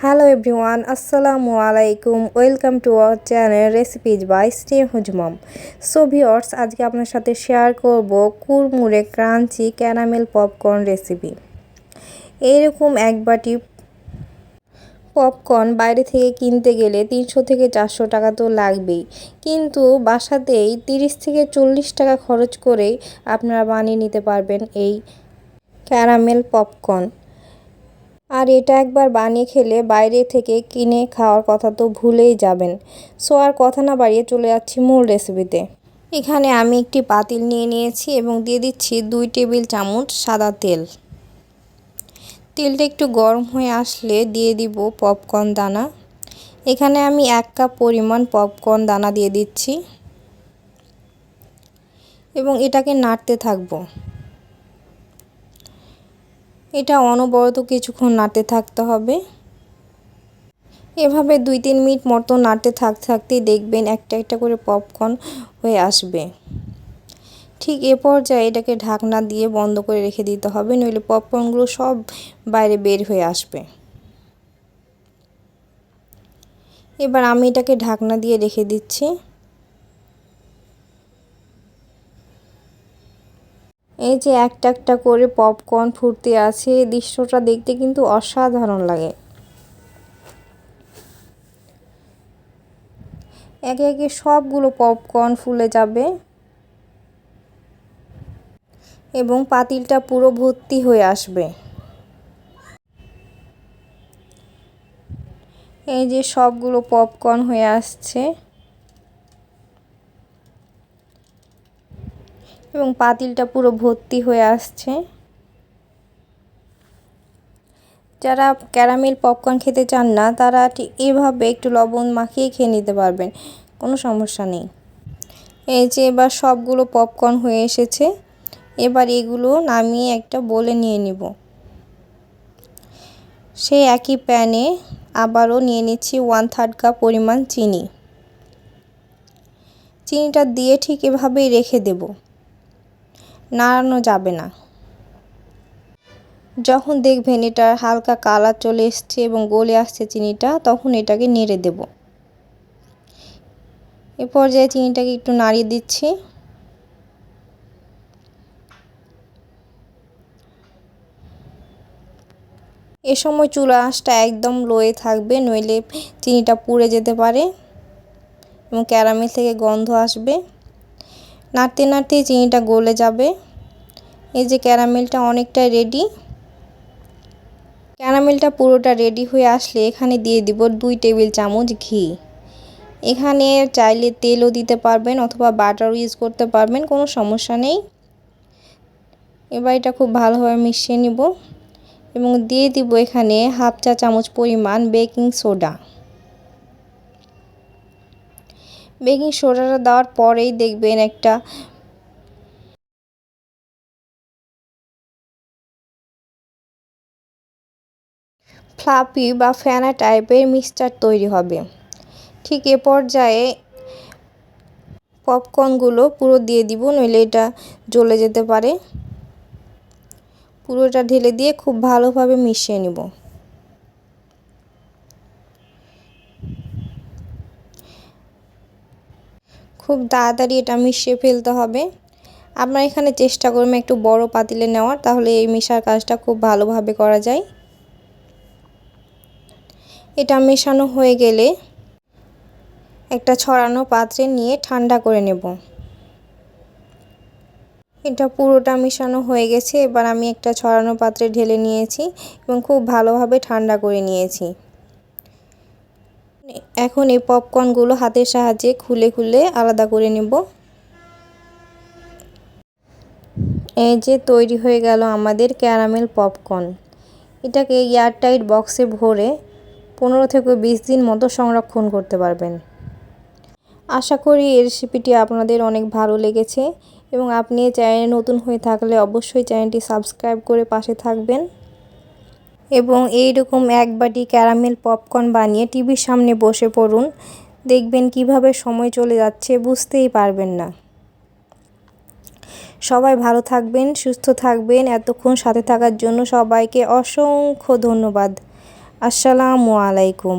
Hello everyone আসসালামু আলাইকুম welcome to our channel recipes by stay হুজমম so viewers আজকে আপনার সাথে শেয়ার করব কুরমুরে ক্রাঞ্চি ক্যারামেল পপকর্ন রেসিপি এইরকম এক বাটি পপকর্ন বাইরে থেকে কিনতে গেলে তিনশো থেকে চারশো টাকা তো লাগবেই। কিন্তু বাসাতেই তিরিশ থেকে চল্লিশ টাকা খরচ করেই আপনারা বানিয়ে নিতে পারবেন এই ক্যারামেল পপকর্ন আর এটা একবার বানিয়ে খেলে বাইরে থেকে কিনে খাওয়ার কথা তো ভুলেই যাবেন। সো আর কথা না বাড়িয়ে চলে যাচ্ছি মূল রেসিপিতে। এখানে আমি একটি পাতিল নিয়ে নিয়েছি এবং দিয়ে দিচ্ছি দুই টেবিল চামচ সাদা তেল। তেলটা একটু গরম হয়ে আসলে দিয়ে দিব পপকর্ন দানা। এখানে আমি এক কাপ পরিমাণ পপকর্ন দানা দিয়ে দিচ্ছি। এবং এটাকে নাড়তে থাকব। এটা অনবরত কিছুক্ষণ নাড়তে থাকতে হবে। এভাবে দুই তিন মিনিট মতো নাড়তে থাকতে থাকতেই দেখবেন একটা একটা করে পপকর্ন হয়ে আসবে। ঠিক এ পর্যায়ে এটাকে ঢাকনা দিয়ে বন্ধ করে রেখে দিতে হবে, নইলে পপকর্নগুলো সব বাইরে বের হয়ে আসবে। এবার আমি এটাকে ঢাকনা দিয়ে রেখে দিচ্ছি। এই যে একটা একটা করে পপকর্ন ফুটতে আছে দৃশ্যটা দেখতে কিন্তু অসাধারণ লাগে। একে একে সবগুলো পপকর্ন ফুলে যাবে। এবং পাতিলটা পুরো ভর্তি হয়ে আসবে। এই যে সবগুলো পপকর্ন হয়ে আসছে। এবং পাতিলটা পুরো ভর্তি হয়ে আসছে। যারা ক্যারামেল পপকর্ন খেতে চান না, তারা ঠিক এভাবে একটু লবণ মাখিয়ে খেয়ে নিতে পারবেন। কোনো সমস্যা নেই। এই যে এবার সবগুলো পপকর্ন হয়ে এসেছে, এবার এগুলো নামিয়ে একটা বলে নিয়ে নিব। সেই একই প্যানে আবারও নিয়ে নিচ্ছি ওয়ান থার্ড কাপ পরিমাণ চিনি। চিনিটা দিয়ে ঠিক এভাবেই রেখে দেবো। নাড়ানো যাবে না। যখন দেখবেন এটা হালকা কালার চলে এসছে এবং গলে আসছে চিনিটা, তখন এটাকে নেড়ে দেব। এ পর্যায়ে চিনিটাকে একটু নাড়িয়ে দিচ্ছি। এ সময় চুলা আঁশটা একদম লোয়ে থাকবে, নইলে চিনিটা পুড়ে যেতে পারে এবং ক্যারামেল থেকে গন্ধ আসবে। নাড়তে নাড়তে চিনিটা গলে যাবে। এই যে ক্যারামেলটা অনেকটা রেডি ক্যারামেলটা পুরোটা রেডি হয়ে আসলে এখানে দিয়ে দিব দুই টেবিল চামচ ঘি। এখানে চাইলে তেলও দিতে পারবেন অথবা বাটারও ইউজ করতে পারবেন, কোনো সমস্যা নেই। এবার এটা খুব ভালোভাবে মিশিয়ে নিব এবং দিয়ে দিব এখানে হাফ চা চামচ পরিমাণ বেকিং সোডা। বেকিং সোডাটা দেওয়ার পরেই দেখবেন একটা ফ্লাপি বা ফ্যানা টাইপের মিক্সচার তৈরি হবে। ঠিক এ পর্যায়ে পপকর্নগুলো পুরো দিয়ে দিব, নইলে এটা জ্বলে যেতে পারে। পুরোটা ঢেলে দিয়ে খুব ভালোভাবে মিশিয়ে নিব। খুব তাড়াতাড়ি এটা মিশিয়ে ফেলতে হবে। আপনারা এখানে চেষ্টা করবেন একটু বড় পাতিলে নেওয়ার, তাহলে এই মিশার কাজটা খুব ভালোভাবে করা যায়। এটা মেশানো হয়ে গেলে একটা ছড়ানো পাত্রে নিয়ে ঠান্ডা করে নেব। এটা পুরোটা মেশানো হয়ে গেছে, এবার আমি একটা ছড়ানো পাত্রে ঢেলে নিয়েছি এবং খুব ভালোভাবে ঠান্ডা করে নিয়েছি। এখন এই পপকর্নগুলো হাতের সাহায্যে খুলে খুলে আলাদা করে নেব। এই যে তৈরি হয়ে গেল আমাদের ক্যারামেল পপকর্ন এটাকে এয়ারটাইট বক্সে ভরে পনেরো থেকে বিশ দিন মতো সংরক্ষণ করতে পারবেন। আশা করি এই রেসিপিটি আপনাদের অনেক ভালো লেগেছে এবং আপনি চ্যানেলে নতুন হয়ে থাকলে অবশ্যই চ্যানেলটি সাবস্ক্রাইব করে পাশে থাকবেন। এবং এইরকম এক বাটি ক্যারামেল পপকর্ন বানিয়ে টিভির সামনে বসে পড়ুন। দেখবেন কীভাবে সময় চলে যাচ্ছে, বুঝতেই পারবেন না। সবাই ভালো থাকবেন, সুস্থ থাকবেন। এতক্ষণ সাথে থাকার জন্য সবাইকে অসংখ্য ধন্যবাদ। আসসালামু আলাইকুম।